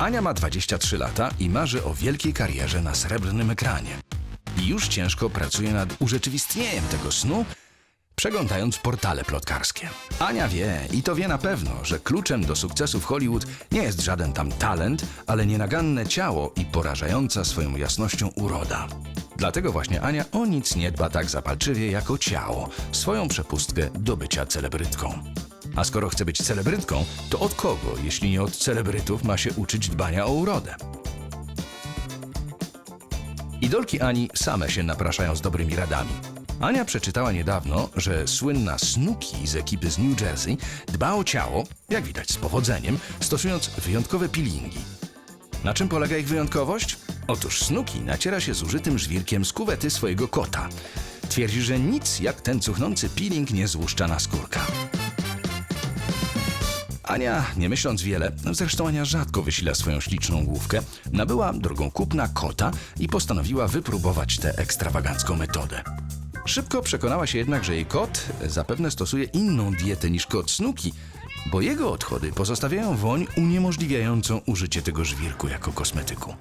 Ania ma 23 lata i marzy o wielkiej karierze na srebrnym ekranie. I już ciężko pracuje nad urzeczywistnieniem tego snu, przeglądając portale plotkarskie. Ania wie, i to wie na pewno, że kluczem do sukcesu w Hollywood nie jest żaden tam talent, ale nienaganne ciało i porażająca swoją jasnością uroda. Dlatego właśnie Ania o nic nie dba tak zapalczywie jak o ciało, swoją przepustkę do bycia celebrytką. A skoro chce być celebrytką, to od kogo, jeśli nie od celebrytów, ma się uczyć dbania o urodę? Idolki Ani same się napraszają z dobrymi radami. Ania przeczytała niedawno, że słynna Snooki z ekipy z New Jersey dba o ciało, jak widać z powodzeniem, stosując wyjątkowe peelingi. Na czym polega ich wyjątkowość? Otóż Snooki naciera się zużytym żwirkiem z kuwety swojego kota. Twierdzi, że nic jak ten cuchnący peeling nie złuszcza naskórka. Ania, nie myśląc wiele, zresztą Ania rzadko wysila swoją śliczną główkę, nabyła drogą kupna kota i postanowiła wypróbować tę ekstrawagancką metodę. Szybko przekonała się jednak, że jej kot zapewne stosuje inną dietę niż kot Snuki, bo jego odchody pozostawiają woń uniemożliwiającą użycie tego żwirku jako kosmetyku.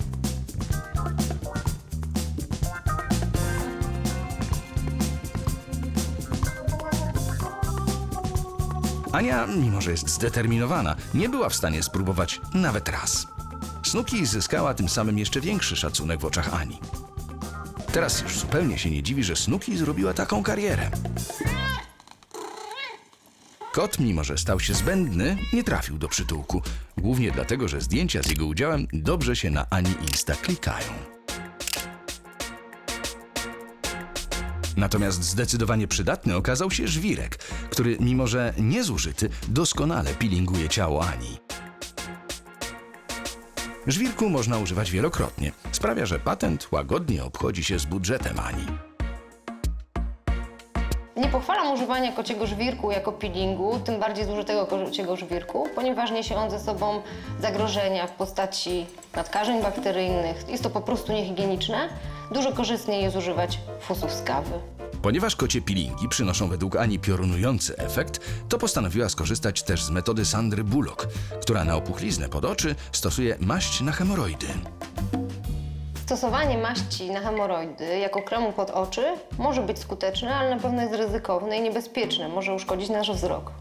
Ania, mimo że jest zdeterminowana, nie była w stanie spróbować nawet raz. Snuki zyskała tym samym jeszcze większy szacunek w oczach Ani. Teraz już zupełnie się nie dziwi, że Snuki zrobiła taką karierę. Kot, mimo że stał się zbędny, nie trafił do przytułku. Głównie dlatego, że zdjęcia z jego udziałem dobrze się na Ani Insta klikają. Natomiast zdecydowanie przydatny okazał się żwirek, który, mimo że niezużyty, doskonale peelinguje ciało Ani. Żwirku można używać wielokrotnie. Sprawia, że patent łagodnie obchodzi się z budżetem Ani. Nie pochwalam używania kociego żwirku jako peelingu, tym bardziej zużytego kociego żwirku, ponieważ niesie on ze sobą zagrożenia w postaci nadkażeń bakteryjnych. Jest to po prostu niehigieniczne. Dużo korzystniej jest używać fusów z kawy. Ponieważ kocie peelingi przynoszą według Ani piorunujący efekt, to postanowiła skorzystać też z metody Sandry Bullock, która na opuchliznę pod oczy stosuje maść na hemoroidy. Stosowanie maści na hemoroidy jako kremu pod oczy może być skuteczne, ale na pewno jest ryzykowne i niebezpieczne. Może uszkodzić nasz wzrok.